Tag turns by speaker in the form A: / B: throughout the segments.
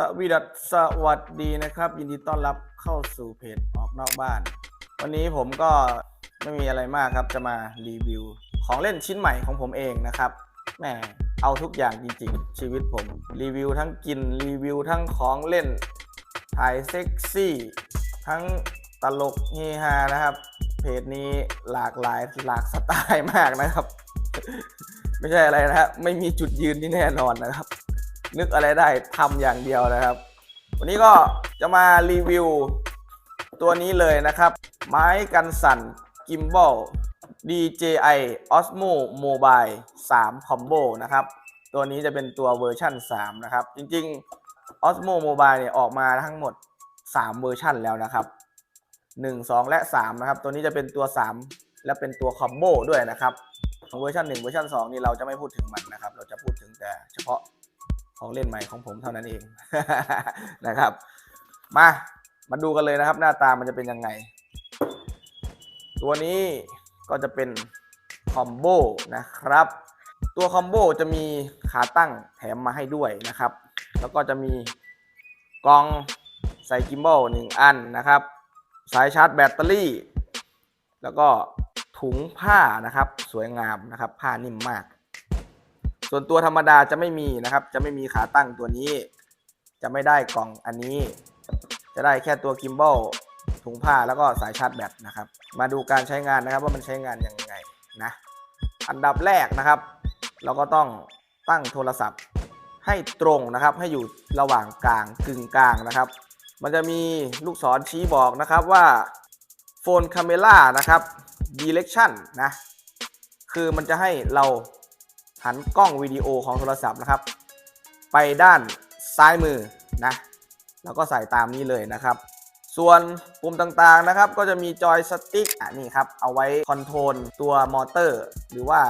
A: สวีดัสสวัสดีนะครับ ยินดีต้อนรับเข้าสู่เพจออกนอกบ้าน วันนี้ผมก็ไม่มีอะไรมากครับจะมารีวิว ของเล่นชิ้นใหม่ของผมเองนะครับแหมเอาทุกอย่างจริงๆ ชีวิตผม รีวิวทั้งกินรีวิวทั้งของเล่นถ่ายเซ็กซี่ ทั้งตลกเฮฮานะครับ เพจนี้หลากหลายหลากสไตล์มากนะครับ ไม่ใช่อะไรนะฮะไม่มีจุดยืนที่แน่นอนนะครับ นึกอะไรได้ทำอย่างเดียวนะครับ วันนี้ก็จะมารีวิวตัวนี้เลยนะครับ ไม้กันสั่นกิมบอล DJI Osmo Mobile 3 Combo นะครับ ตัวนี้จะเป็นตัวเวอร์ชั่น 3 นะครับ จริงๆ Osmo Mobile เนี่ยออกมาทั้งหมด 3 เวอร์ชันแล้วนะครับ 1 2 และ 3 นะครับ ตัวนี้จะเป็นตัว 3 และเป็นตัวคอมโบด้วยนะครับของเวอร์ชัน1เวอร์ชัน2 นี่เราจะไม่พูดถึงมันนะครับ เราจะพูดถึงแต่เฉพาะ ของเล่นใหม่ของผมเท่านั้นเองนะครับ มา มาดูกันเลยนะครับ หน้าตามันจะเป็นยังไง ตัวนี้ก็จะเป็นคอมโบนะครับ ตัวคอมโบจะมีขาตั้งแถมมาให้ด้วยนะครับ แล้วก็จะมีกล่องใส่กิมบอลหนึ่งอันนะครับ สายชาร์จแบตเตอรี่ แล้วก็ถุงผ้านะครับ สวยงามนะครับ ผ้านิ่มมาก ส่วนตัวธรรมดาจะไม่มีนะครับ จะไม่มีขาตั้งตัวนี้ จะไม่ได้กล่องอันนี้ จะได้แค่ตัวกิมบอลถุงผ้าแล้วก็สายชาร์จแบตนะครับ มาดูการใช้งานนะครับว่ามันใช้งานยังไงนะ อันดับแรกนะครับ เราก็ต้องตั้งโทรศัพท์ให้ตรงนะครับ ให้อยู่ระหว่างกลางกึ่งกลางนะครับ มันจะมีลูกศรชี้บอกนะครับว่าโฟนคาเมล่านะครับ direction นะ คือมันจะให้เรา หันกล้องวิดีโอของโทรศัพท์นะครับ ไปด้านซ้ายมือนะแล้วก็ใส่ตามนี้เลยนะครับ ส่วนปุ่มต่างๆนะครับ ก็จะมีจอยสติ๊กอะนี่ครับ เอาไว้คอนโทรลตัวมอเตอร์ หรือว่า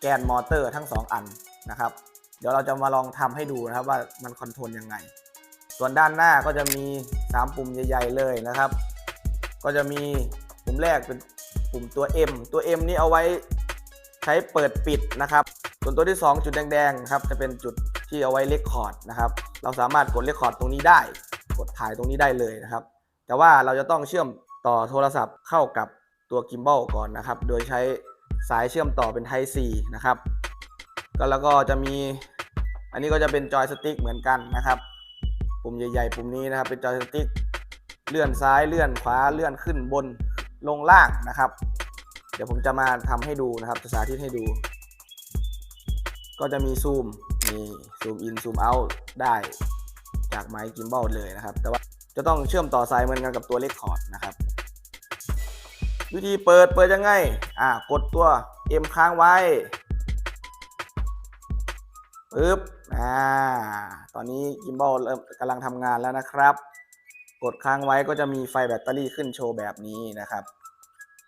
A: แกนมอเตอร์ทั้ง 2 อันนะครับ เดี๋ยวเราจะมาลองทำให้ดูนะครับว่ามันคอนโทรลยังไง ส่วนด้านหน้าก็จะมี 3 ปุ่มใหญ่ ๆ เลยนะครับ ก็จะมีปุ่มแรกเป็นปุ่มตัว M ตัว M นี่เอาไว้ใช้เปิดปิดนะครับ ส่วนตัวที่ 2 จุดแดงๆครับจะเป็นจุดที่เอาไว้เลคคอร์ดนะครับ เราสามารถกดเลคคอร์ดตรงนี้ได้ กดถ่ายตรงนี้ได้เลยนะครับ แต่ว่าเราจะต้องเชื่อมต่อโทรศัพท์เข้ากับตัวกิมบอลก่อนนะครับ โดยใช้สายเชื่อมต่อเป็น Type C นะครับก็แล้วก็จะมีอันนี้ก็จะเป็นจอยสติ๊กเหมือนกันนะครับ ปุ่มใหญ่ๆ ปุ่มนี้นะครับ เป็นจอยสติ๊กเลื่อนซ้ายเลื่อนขวาเลื่อนขึ้นบนลงล่างนะครับ เดี๋ยวผมจะมาทำให้ดูนะครับจะสาธิตให้ดู ก็จะมีซูมนี่ซูมอินซูมเอาได้จากไม้กิมบอลเลยนะครับ แต่ว่าจะต้องเชื่อมต่อสายเหมือนกันกับตัวเลคคอร์ดนะครับ วิธีเปิดเปิดยังไง อ่ากดตัว M ค้างไว้ปึ๊บ อ่า ตอนนี้กิมบอลเริ่มกำลังทำงานแล้วนะครับ กดค้างไว้ก็จะมีไฟแบตเตอรี่ขึ้นโชว์แบบนี้นะครับ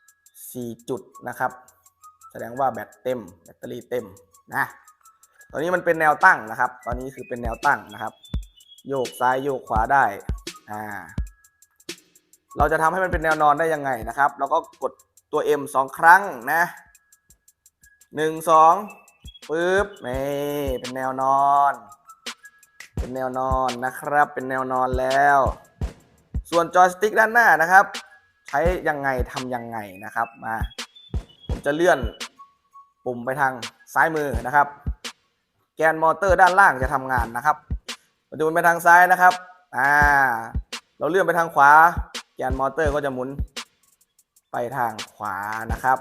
A: 4 จุดนะครับ แสดงว่าแบตเต็ม แบตเตอรี่เต็มนะ ตอนนี้มันเป็นแนวตั้งนะครับ ตอนนี้คือเป็นแนวตั้งนะครับ โยกซ้ายโยกขวาได้ อ่า เราจะทำให้มันเป็นแนวนอนได้ยังไงนะครับ เราก็กดตัว M สองครั้งนะหนึ่งสองปึ๊บนี่เป็นแนวนอน เป็นแนวนอนนะครับ เป็นแนวนอนแล้ว ส่วนจอยสติ๊กด้านหน้านะครับ ใช้ยังไงทำยังไงนะครับมา ผมจะเลื่อนปุ่มไปทางซ้ายมือนะครับ แกนมอเตอร์ด้านล่างจะทำงานนะครับมาดูไปทางซ้ายนะครับอ่าเราเลื่อนไปทางขวา แกนมอเตอร์ก็จะหมุนไปทางขวานะครับ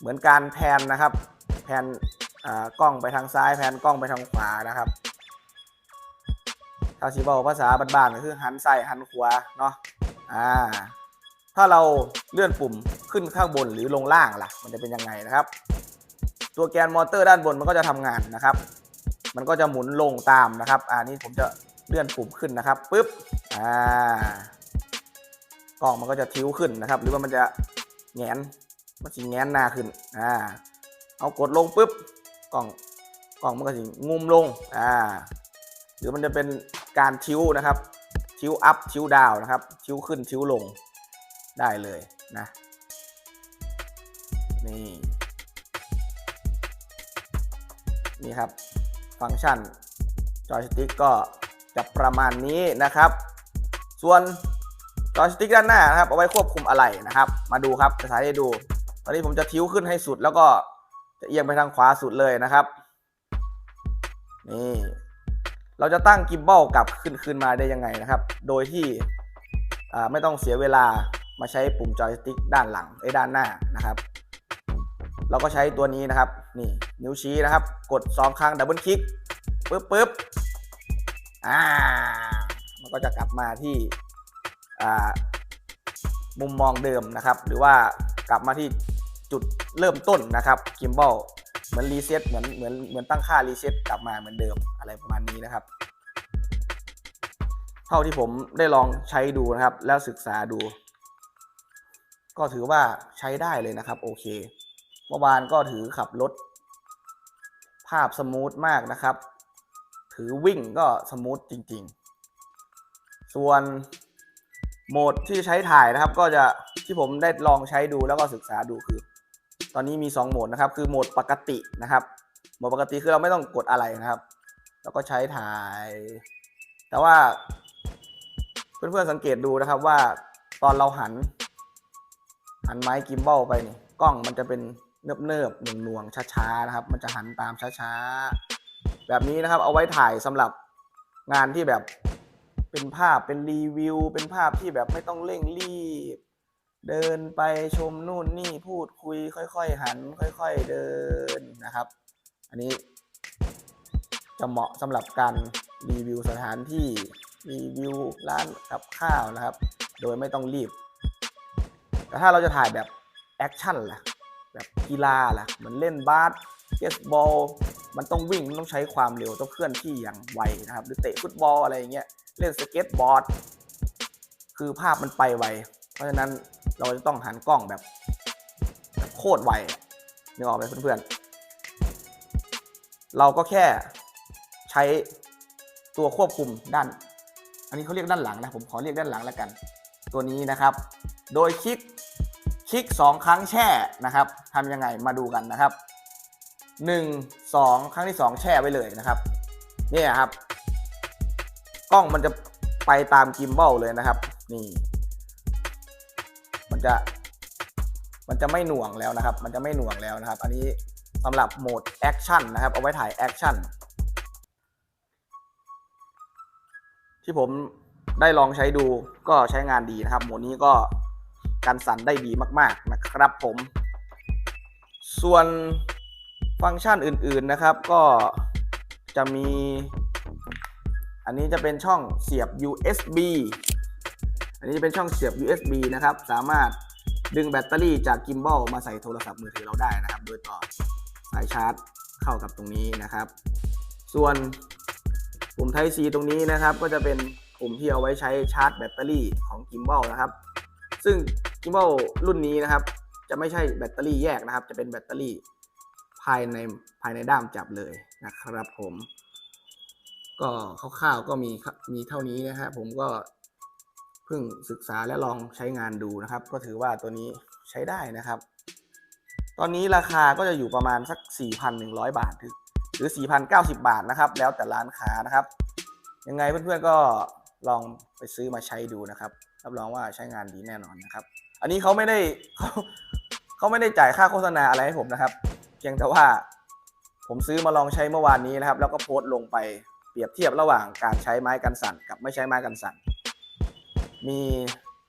A: เหมือนการแพนนะครับแพนอ่ากล้องไปทางซ้ายแพนกล้องไปทางขวานะครับถ้าสีบอกภาษาบ้านๆก็คือหันซ้ายหันขวาเนาะอ่าถ้าเราเลื่อนปุ่มขึ้นข้างบนหรือลงล่างล่ะ มันจะเป็นยังไงนะครับ ตัวแกนมอเตอร์ด้านบนมันก็จะทำงานนะครับ มันก็จะหมุนลงตามนะครับอ่านี่ผมจะเลื่อนปุ่มขึ้นนะครับปุ๊บอ่ากล้องมันก็จะทิ้วขึ้นนะครับ หรือว่ามันจะแงนมันสิแงนหน้าขึ้นอ่าเอากดลงปุ๊บกล้องกล้องมันก็สิงุมลงอ่าหรือมันจะเป็นการทิ้วนะครับทิ้วอัพทิ้วดาวนะครับทิ้วขึ้นทิ้วลงได้เลยนะนี่ นี่ครับ ฟังก์ชันจอยสติ๊กก็จะประมาณนี้นะครับ ส่วนจอยสติ๊กด้านหน้านะครับเอาไว้ควบคุมอะไรนะครับ มาดูครับจะสาธิตให้ดู ตอนนี้ผมจะทิ้วขึ้นให้สุดแล้วก็จะเอียงไปทางขวาสุดเลยนะครับ นี่ เราจะตั้งกิมบอลกลับขึ้นขึ้นมาได้ยังไงนะครับ โดยที่ไม่ต้องเสียเวลามาใช้ปุ่มจอยสติ๊กด้านหลังไอ้ด้านหน้านะครับ เราก็ใช้ตัวนี้นะครับ นี่นิ้วชี้นะครับ กด 2 ครั้งดับเบิลคลิกปึ๊บปึ๊บอ่ามันก็จะกลับมาที่อ่ามุมมองเดิมนะครับ หรือว่ากลับมาที่จุดเริ่มต้นนะครับกิมบอลเหมือนรีเซ็ตเหมือนเหมือนเหมือนตั้งค่ารีเซ็ตกลับมาเหมือนเดิมอะไรประมาณนี้นะครับ เท่าที่ผมได้ลองใช้ดูนะครับ แล้วศึกษาดู ก็ถือว่าใช้ได้เลยนะครับ โอเค เมื่อวานก็ถือขับรถ ภาพสมูทมากนะครับ ถือวิ่งก็สมูทจริง ๆ ส่วนโหมดที่ใช้ถ่ายนะครับ ก็จะที่ผมได้ลองใช้ดูแล้วก็ศึกษาดูคือ ตอนนี้มี 2 โหมดนะครับ คือโหมดปกตินะครับ โหมดปกติคือเราไม่ต้องกดอะไรนะครับ แล้วก็ใช้ถ่าย แต่ว่า เพื่อนๆสังเกตดูนะครับว่าตอนเราหัน หันไม้กิมบอลไปนี่กล้องมันจะเป็น เนิบเนิบๆหน่วงหน่วงๆช้าๆนะครับ มันจะหันตามช้าๆ แบบนี้นะครับ เอาไว้ถ่ายสำหรับงานที่แบบเป็นภาพเป็นรีวิว เป็นภาพที่แบบไม่ต้องเร่งรีบ เดินไปชมนู่นนี่พูดคุย ค่อย ๆ หัน ค่อย ๆเดินนะครับ อันนี้จะเหมาะสำหรับการรีวิวสถานที่รีวิวร้านกับข้าวนะครับ โดยไม่ต้องรีบ แต่ถ้าเราจะถ่ายแบบแอคชั่นล่ะ แบบกีฬาล่ะเหมือนเล่นบาสเกสบอล มันต้องวิ่งมันต้องใช้ความเร็วต้องเคลื่อนที่อย่างไวนะครับ หรือเตะฟุตบอลอะไรอย่างเงี้ยเล่นสเก็ตบอร์ด คือภาพมันไปไว เพราะฉะนั้นเราจะต้องหันกล้องแบบแบบโคตรไวนึกออกไหมเพื่อนๆ เราก็แค่ใช้ตัวควบคุมด้าน อันนี้เขาเรียกด้านหลังนะ ผมขอเรียกด้านหลังแล้วกัน ตัวนี้นะครับ โดยคลิก คลิก 2 ครั้งแช่นะครับทำยังไงมาดูกันนะครับ 1 2 ครั้งที่ 2 แช่ไว้เลยนะครับเนี่ยครับ กล้องมันจะไปตามกิมบอลเลยนะครับ นี่ มันจะมันจะไม่หน่วงแล้วนะครับ มันจะไม่หน่วงแล้วนะครับ อันนี้สำหรับโหมดแอคชั่นนะครับ เอาไว้ถ่ายแอคชั่นที่ผมได้ลองใช้ดูก็ใช้งานดีนะครับ โหมดนี้ก็ การสั่นได้ดีมาก ๆนะครับผม ส่วนฟังก์ชันอื่น ๆนะครับ ก็จะมี อันนี้จะเป็นช่องเสียบ USB อันนี้จะเป็นช่องเสียบ USB นะครับ สามารถดึงแบตเตอรี่จากกิมบอลมาใส่โทรศัพท์มือถือเราได้นะครับ โดยต่อสายชาร์จเข้ากับตรงนี้นะครับ ส่วนปุ่ม Type C ตรงนี้นะครับ ก็จะเป็นปุ่มที่เอาไว้ใช้ชาร์จแบตเตอรี่ของกิมบอลนะครับ ซึ่ง กิมบอลรุ่นนี้นะครับ จะไม่ใช่แบตเตอรี่แยกนะครับ จะเป็นแบตเตอรี่ภายในภายในด้ามจับเลยนะครับ ผม ก็คร่าวๆก็มีมีเท่านี้นะฮะผมก็เพิ่งศึกษาและลองใช้งานดูนะครับ ก็ถือว่าตัวนี้ใช้ได้นะครับ ตอนนี้ราคาก็จะอยู่ประมาณสัก 4,100 บาทหรือหรือ 4,090 บาทนะครับ แล้วแต่ร้านค้านะครับ ยังไงเพื่อนๆก็ลองไปซื้อมาใช้ดูนะครับ รับรองว่าใช้งานดีแน่นอนนะครับ อันนี้เขาไม่ได้เขาเขาไม่ได้จ่ายค่าโฆษณาอะไรให้ผมนะครับเพียงแต่ว่าผมซื้อมาลองใช้เมื่อวานนี้นะครับ แล้วก็โพสต์ลงไปเปรียบเทียบระหว่างการใช้ไม้กันสั่นกับไม่ใช้ไม้กันสั่น มี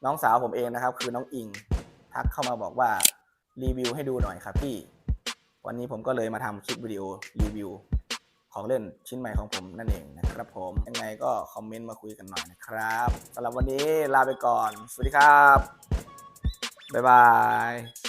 A: น้องสาวผมเองนะครับ คือน้องอิงทักเข้ามาบอกว่ารีวิวให้ดูหน่อยครับพี่ วันนี้ผมก็เลยมาทำคลิปวิดีโอรีวิวของเล่นชิ้นใหม่ของผมนั่นเองนะครับผม ยังไงก็คอมเมนต์มาคุยกันหน่อยนะครับสำหรับวันนี้ลาไปก่อน สวัสดีครับ บ๊ายบาย